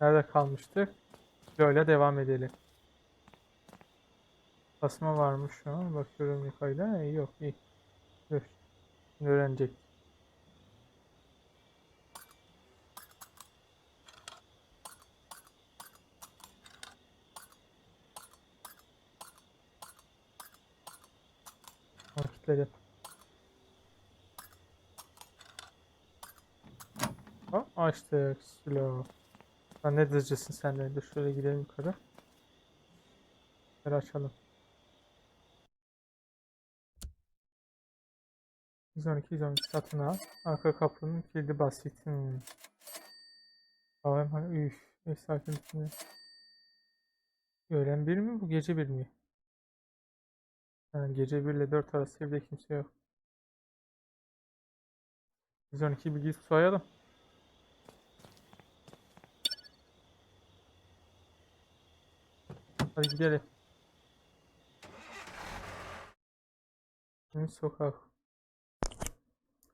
Nerede kalmıştık? Böyle devam edelim. Basma varmış şu an. Bakıyorum yukarıda. Yok iyi. Dur. Şimdi öğrenecek. Vakitleri. Hop açtık. Slow. Lan ne diyeceksin sen de? Dur şöyle gidelim yukarı. Yukarı açalım. 112 112 satın al. Arka kapının kilidi basit. Hmm. Tamam hani üf. Ev sakinliğinde. Öğlen bir mi bu gece bir mi? Ha, gece 1 ile 4 arası evde kimse yok. 112 bir gidip soyalım. Hadi gidelim. Temiz sokak.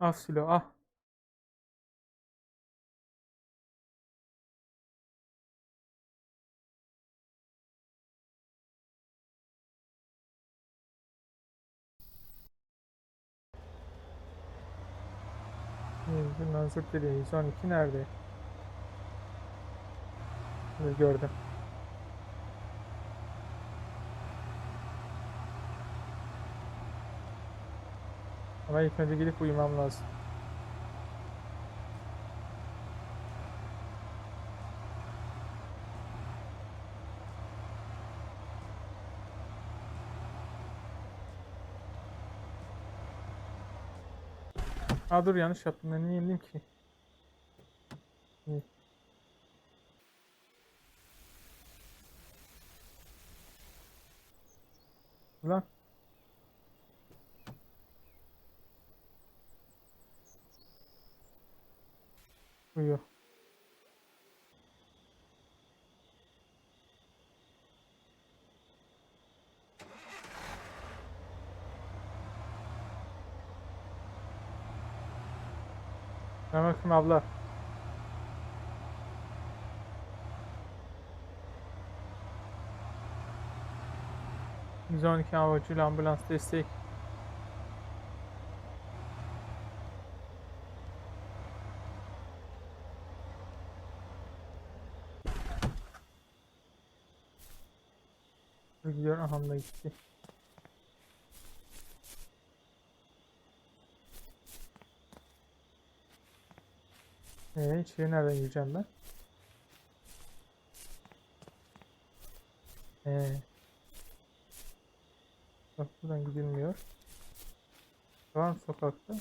Ah Sülo ah. Şimdi Nazır dedi 112 nerede? Şimdi gördüm. Ama ilk önce gidip uyumam lazım. Aa dur yanlış yaptım. Ben niye indim ki? İyi. Ulan. Uyuyor. Bakayım abla. Biz 12 havacıyla ambulans destek. Dur gidiyor aham da gitti. Ee, içeri nereden gireceğim ben? Ee. Bak buradan gidilmiyor. Var mı sokakta?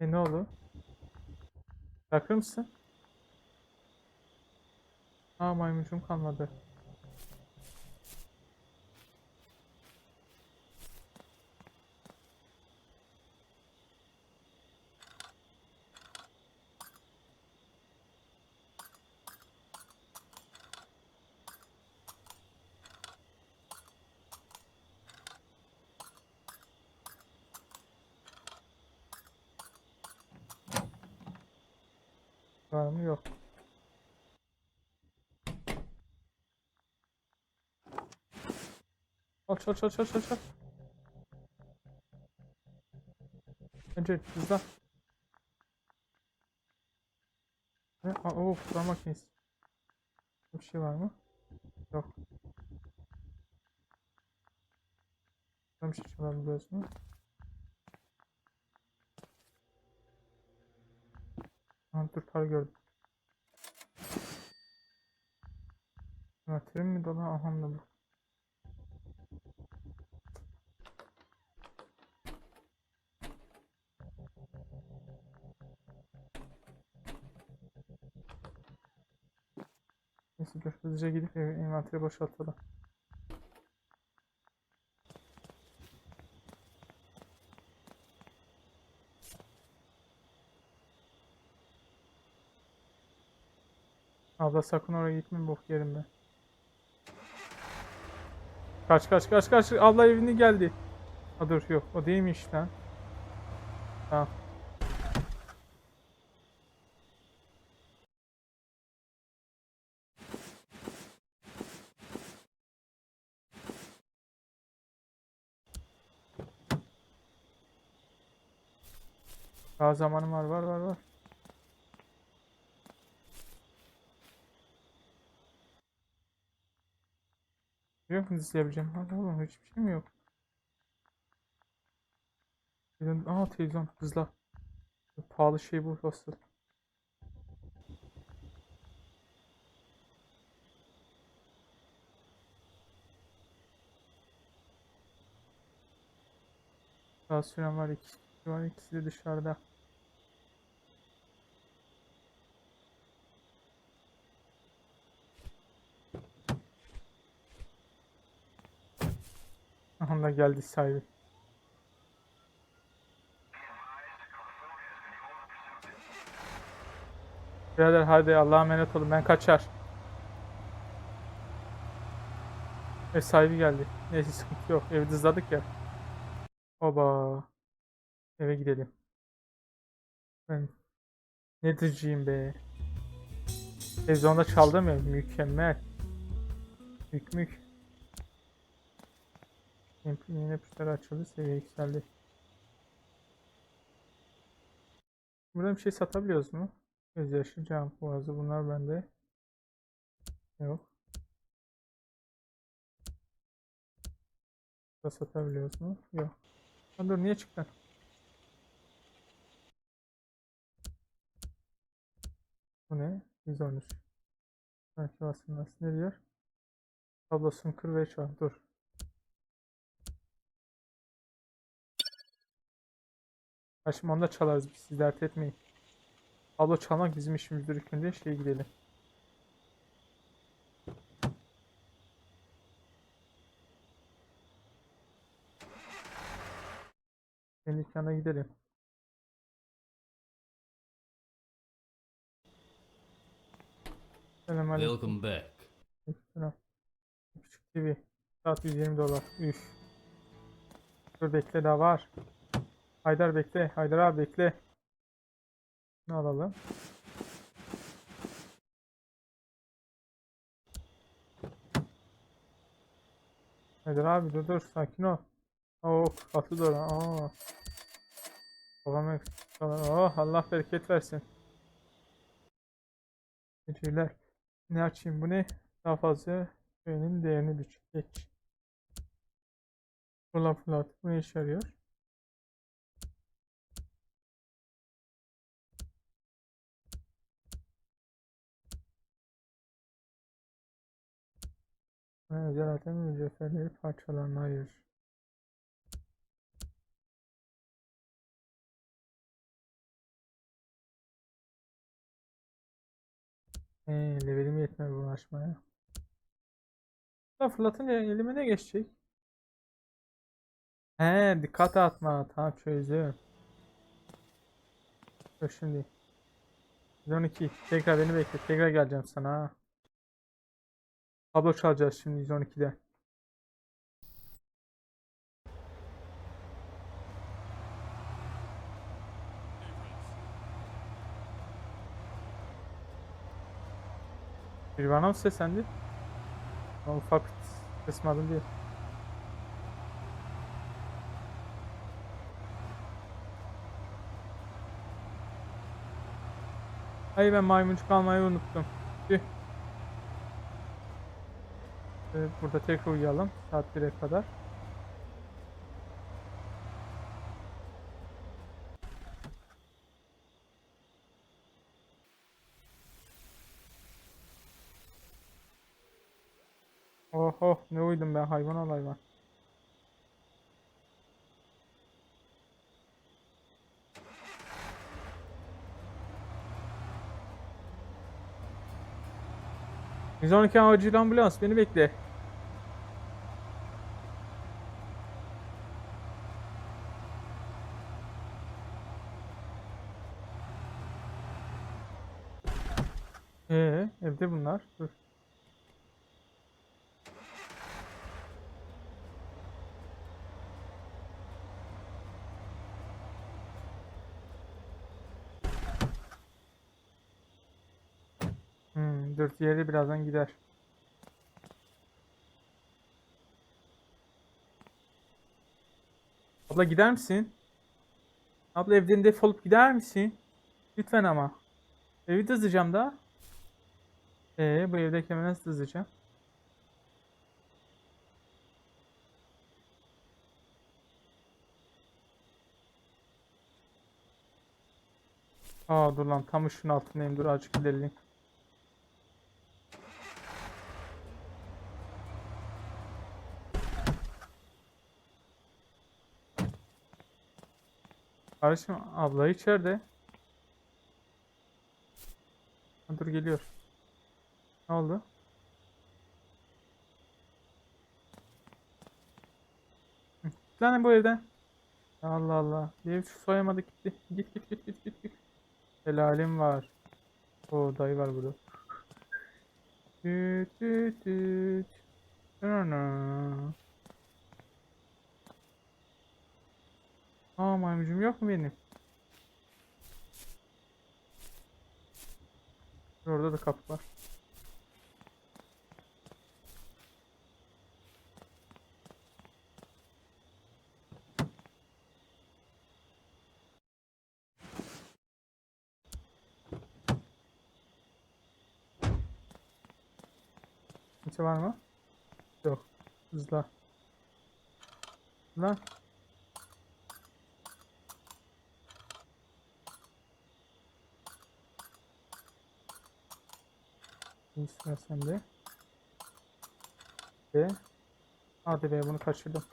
E ne oldu? Bırakır mısın? Aa maymuncum kalmadı. Var mı? Yok. Çal çal çal çal çal çal. Önce hızla. Aa, Oo, fotoğraf makinesi. Bir şey var mı? Yok. Tam şey var para gördüm. Materyal mi dolu? Aha da bu. Neyse dur hızlıca gidip envanteri boşaltalım. Abla sakın oraya gitme bok yerim ben. Kaç kaç kaç kaç abla evini geldi. Ha dur yok o değilmiş lan. Tamam. Daha zamanım var var var var. Yok mu izleyebileceğim? Hadi oğlum hiçbir şey mi yok? Televizyon, aa televizyon hızla. Pahalı şey bu asıl. Daha süren var ikisi var ikisi de dışarıda. Aha da geldi sahibi. Birader hadi Allah'a emanet olun ben kaçar. Ev sahibi geldi. Neyse sıkıntı yok. Evi dızladık ya. Oba. Eve gidelim. Ben ne diyeceğim be. Televizyonda çaldım ya mükemmel. Mük mük. Yeni yapışlar açıldı seviye yükseldi. Burada bir şey satabiliyoruz mu? Gözyaşı, cam boğazı bunlar bende. Yok. Burada satabiliyoruz mu? Yok. Ha, dur niye çıktın? Bu ne? 113. Belki aslında ne diyor? Tablosunu kır ve çal. Dur. Ha şimdi onu da çalarız biz. Siz dert etmeyin. Tablo çalmak bizim işimizdir önce. Şeye gidelim. Senin dükkana gidelim. Selam aleyküm. Welcome back. Selam. Küçük TV. Saat 120 dolar. Üf. Dur bekle daha var. Haydar bekle. Haydar abi bekle. Ne alalım? Haydar abi dur dur sakin ol. Oo katı dolar. Aa. Oh Allah bereket versin. Teşekkürler. Ne açayım bu ne? Daha fazla öğenin değerini. Geç. Fırlat fırlat. Bu ne işe yarıyor? Ha, özel atem mücevherleri parçalarına ayır. Eee levelim yetmedi bu uğraşmaya. Da fırlatınca elime ne geçecek? He dikkat atma. Tamam çözdüm. Dur şimdi. 112. Tekrar beni bekle. Tekrar geleceğim sana. Ha. Tablo çalacağız şimdi 112'de. Bir bana mı seslendi? Ben ufak sesmadım diye. Ay ben maymuncuk almayı unuttum. Tüh. Burada tekrar uyuyalım saat 1'e kadar. Oh oh ne uyudum ben hayvan ol hayvan. ...112 acil ambulans beni bekle. Ee, evde bunlar. Dur. Hmm, dur diğeri birazdan gider. Abla gider misin? Abla evden defolup gider misin? Lütfen ama. Evi de hızlıcam da. Ee, bu evdeki evi nasıl hızlıcam? Aa dur lan tam ışığın altındayım. Dur azıcık ilerleyeyim. Kardeşim abla içeride. Dur geliyor. Ne oldu? Lan bu evden. Allah Allah. Bir ev soyamadık gitti. Git git git git git git. Helalim var. O dayı var burada. Tüt tüt tüt. Aa maymucum yok mu benim? Orada da kapı var. Kimse var mı? Yok. Hızla. Lan. İstersen de. Ve hadi be bunu kaçırdım.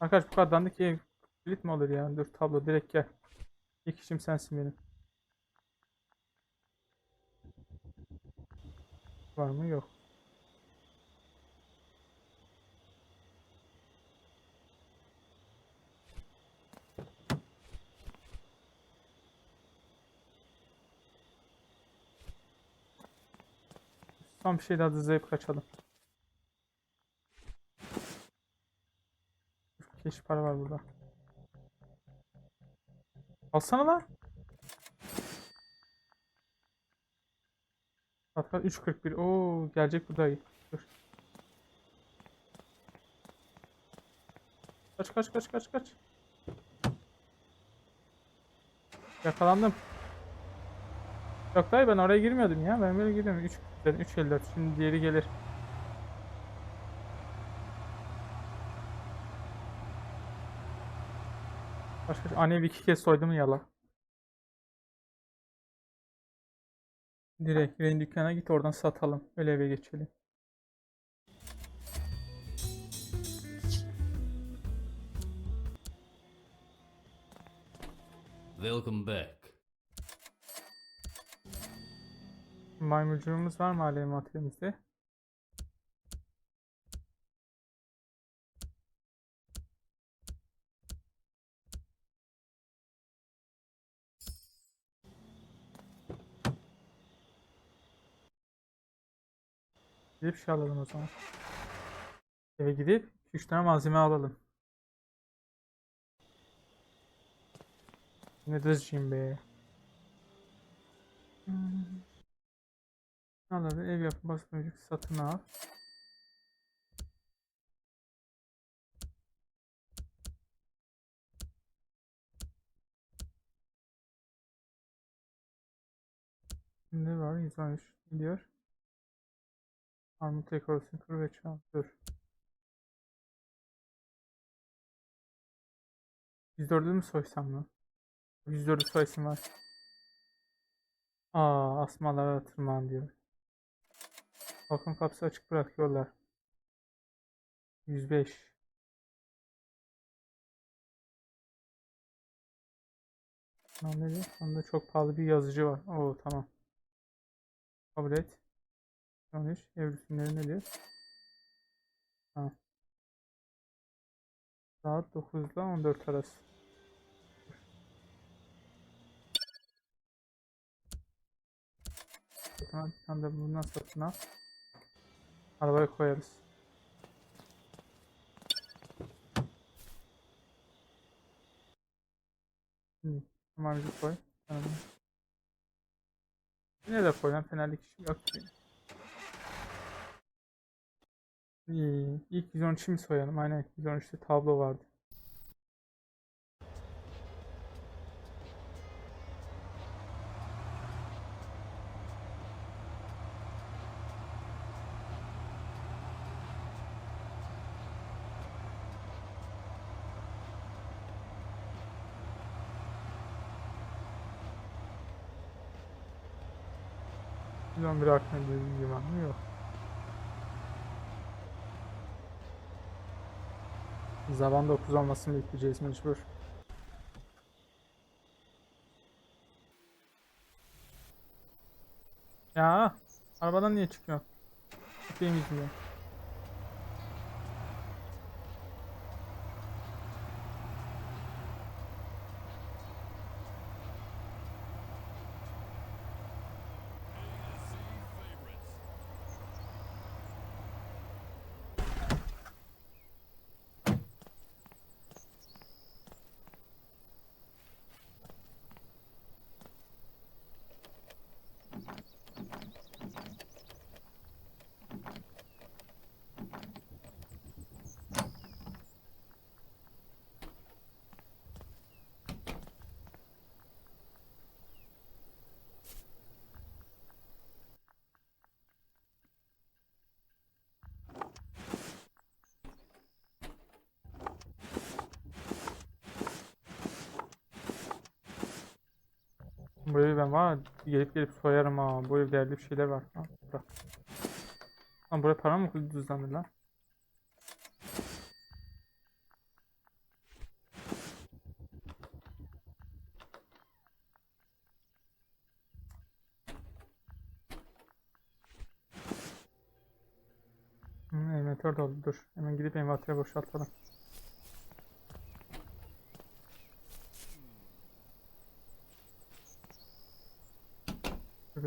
Arkadaş bu kadar dandik ev kilit mi olur ya? Dur tablo direkt gel. İlk işim sensin benim. Var mı? Yok. Son bir şey daha hızlayıp kaçalım. Keş para var burada. Alsana lan. Saat 3.41. Oo gelecek bu dayı. Dur. Kaç kaç kaç kaç kaç. Yakalandım. Yok dayı ben oraya girmiyordum ya. Ben böyle giriyorum. 3 3.54. Şimdi diğeri gelir. Başka bir iki kez soydu mu yala. Direkt Ren dükkana git oradan satalım. Öyle eve geçelim. Welcome back. Maymuncuğumuz var mı hala materyamızda? Gidip şey alalım o zaman. Eve gidip 3 tane malzeme alalım. Ne dızcıyım be. Hmm. Al ev yapım basmacık satın al. Ne var? 113 gidiyor. Armut dekorasyon kur ve çal. Dur. 104'ü mü soysam mı? 104'ü soysam var. Aa asmalara tırman diyor. Bakın kapısı açık bırakıyorlar. 105 Anladım. Onda çok pahalı bir yazıcı var. Oo tamam. Kabul et. 13. Ev ne diyor? Ha. Saat 9 ile 14 arası. Tamam, sen de bundan satın al. Arabaya koyarız. Şimdi tamamcı koy. Tamam. Yine de koy lan fenerlik işim yok ki. İyi. İlk 113'ü mi soyalım? Aynen 113'te tablo vardı. Milyon bir hakkında dediğim gibi? Yok. Zaman 9 olmasını bekleyeceğiz mecbur. Ya arabadan niye çıkıyor? Köpeğim yüzünden. Bu evi ben var gelip gelip soyarım ha. Bu evde değerli bir şeyler var. Ha, bırak. Lan buraya para mı düzenli lan? Hı, envanter doldu. Dur. Hemen gidip envanteri boşaltalım.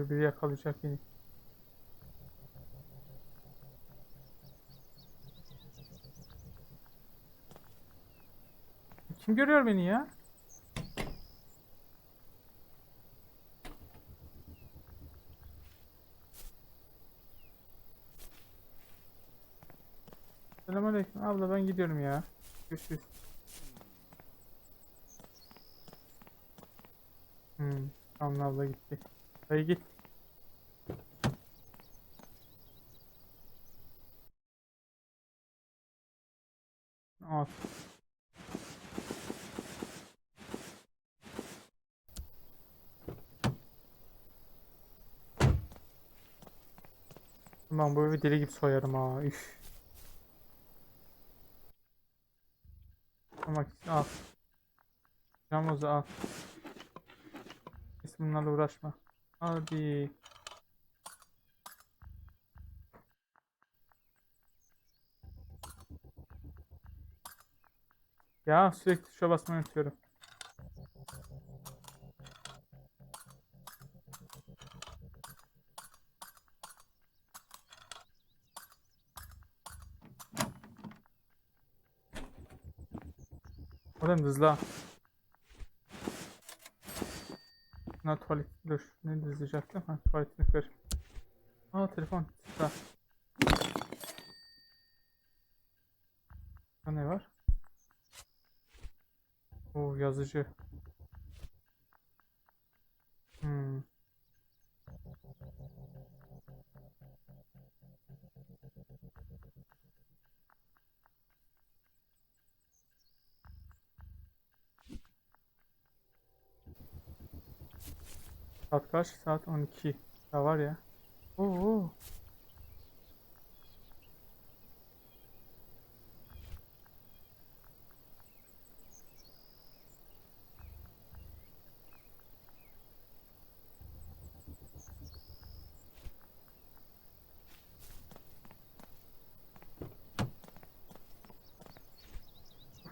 Biri yakalayacak beni. Kim görüyor beni ya? Selamünaleyküm. Abla ben gidiyorum ya. Görüşürüz. Hmm, tamam abla gitti. Dayı git. Al. Ben bu evi deli gibi soyarım ha. Üf. Tamam al. Camozu al. Hiç bunlarla uğraşma. Hadi. Ya sürekli tuşa basmayı unutuyorum. Oğlum hızlı. Ha tuvalet dur. Ne dizecektim? Ha tuvaletini kır. Aa telefon. Sıra. Ne var? Oo yazıcı. Saat kaç? Saat 12. Ya var ya. Oo.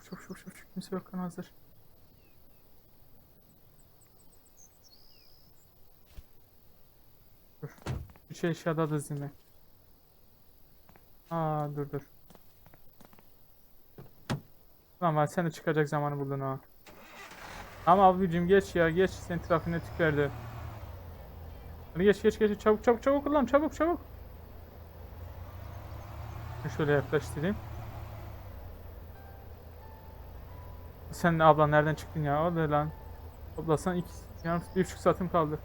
Çok çok çok kimse yok hazır. Dur. Şey eşyada da zimi. Aa dur dur. Lan var sen de çıkacak zamanı buldun ha. Ama abicim geç ya geç sen trafiğine tükürdü. Hadi geç geç geç çabuk çabuk çabuk ulan çabuk çabuk. Şöyle yaklaştırayım. Sen abla nereden çıktın ya? O da lan. Toplasan iki, yarım, bir buçuk saatim kaldı.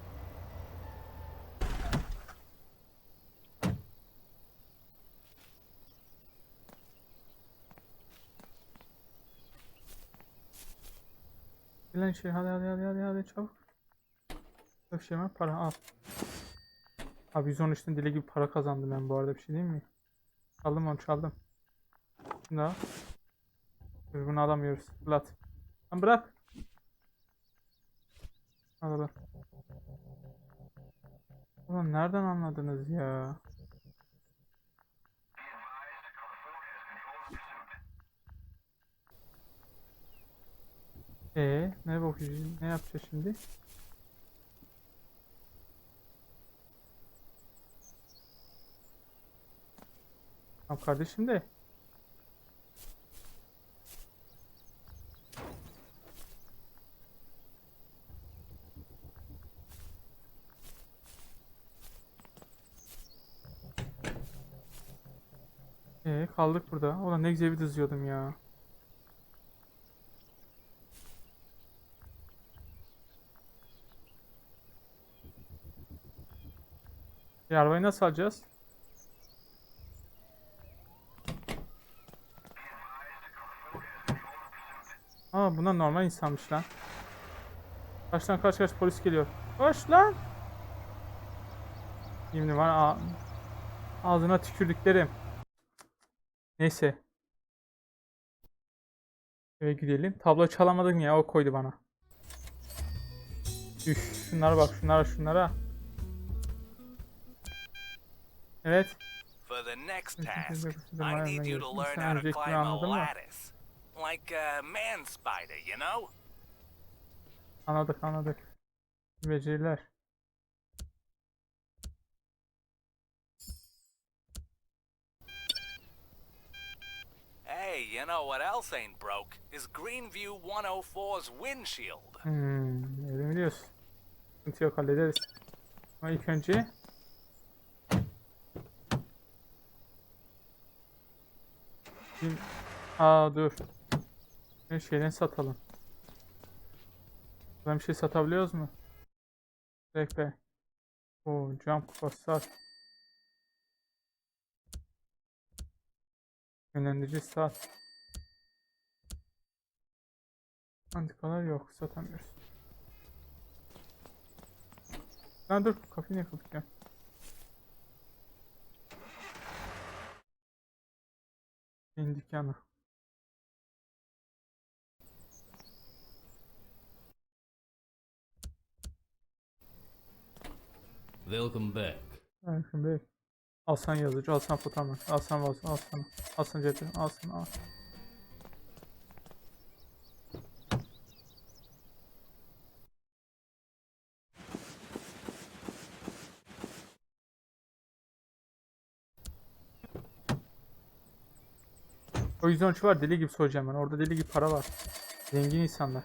Gelen şey hadi hadi hadi hadi hadi çabuk. Yok şey var para al. Abi 113'ten deli gibi para kazandım ben bu arada bir şey değil mi? Çaldım onu çaldım. Da al. Dur, bunu alamıyoruz. Fırlat. Lan bırak. Al al. Ulan nereden anladınız ya? Ee, ne bakacağız? Ne yapacağız şimdi? Tamam kardeşim de. Ee, kaldık burada. Ulan ne güzel bir diziyordum ya. E, arabayı nasıl alacağız? Aa bunlar normal insanmış lan. Kaç lan kaç kaç polis geliyor. Koş lan. Şimdi var ağzına tükürdüklerim. Neyse. Eve gidelim. Tablo çalamadım ya o koydu bana. Üf şunlara bak şunlara şunlara. Evet. For the next task, I need you to learn how to climb a lattice. Like a man spider, you know? Anladık anladık. Beceriler. Hey, you know what else ain't broke? Is Greenview 104's windshield. Hmm, öyle mi diyorsun? Sıkıntı yok hallederiz. Ama ilk önce bir... Aa dur. Bir şeyden satalım. Ben bir şey satabiliyoruz mu? Bekle. Oo, cam kupası. Yönlendirici sat. Antikalar yok satamıyoruz. Lan dur kafayı ne kıldık dükkanı. Welcome back. Erkin Bey. Alsan yazıcı, alsan fotoğraf, alsan vaz, alsan, alsan cephe, alsan al. O 113 var deli gibi soracağım ben. Orada deli gibi para var. Zengin insanlar.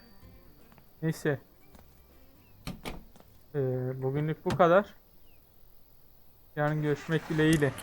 Neyse. Ee, bugünlük bu kadar. Yarın görüşmek dileğiyle.